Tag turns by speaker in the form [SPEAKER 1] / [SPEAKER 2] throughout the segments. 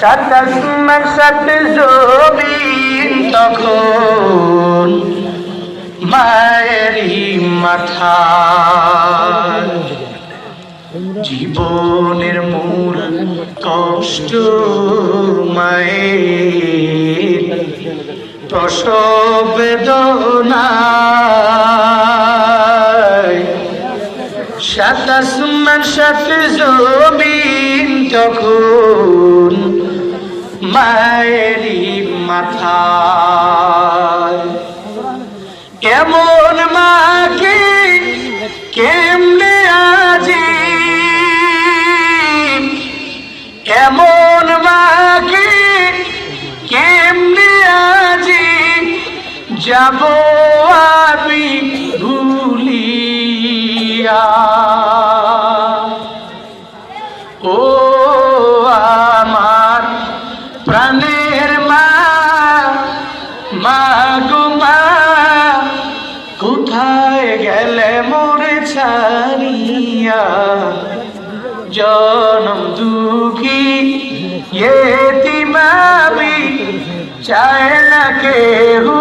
[SPEAKER 1] সাতাশ তখন মায়েরই মাথা। জীবনের মূল কষ্ট মায়ের প্রসব বেদনায়। সাতাশ মাস সাত জমিন তখন মায়েরই মাথায় ছাড়িয়া জনম দুঃখী, এতিমাবি চায় না কেহু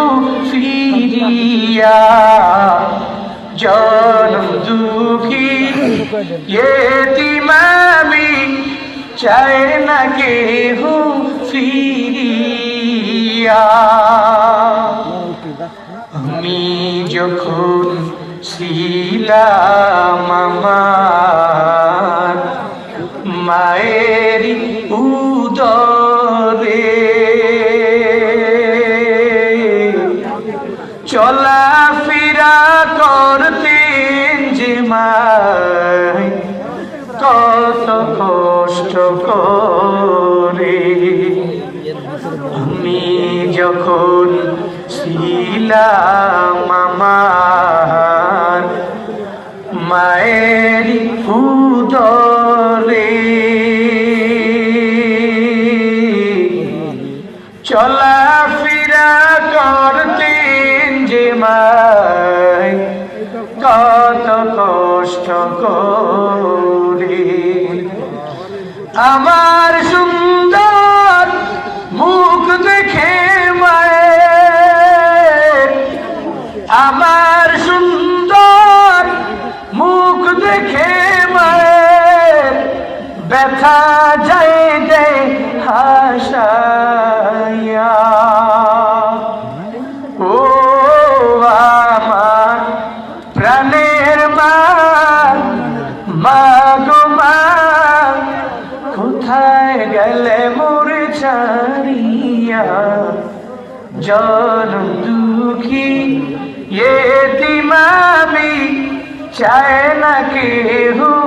[SPEAKER 1] ফিরিয়া। জনম দুঃখী, এতিমাবি চায় না কেহু ফিরিয়া। আমি যখন ছিলাম আমার মায়ের উদরে। চলা ফিরা করতেন যে মায়, কত কষ্ট করে। আমি যখন ছিলাম আমার মায়ের চলা ফিরা করতেন যে মায় কত কষ্ট করে। আমার সুন্দর ব্যথা যায় দে হাসাইয়া। আমার প্রাণের মা মা গো মা, কোথায় গেলে মোরে ছাড়িয়া? দুঃখী এতিমামি চায় না কেহু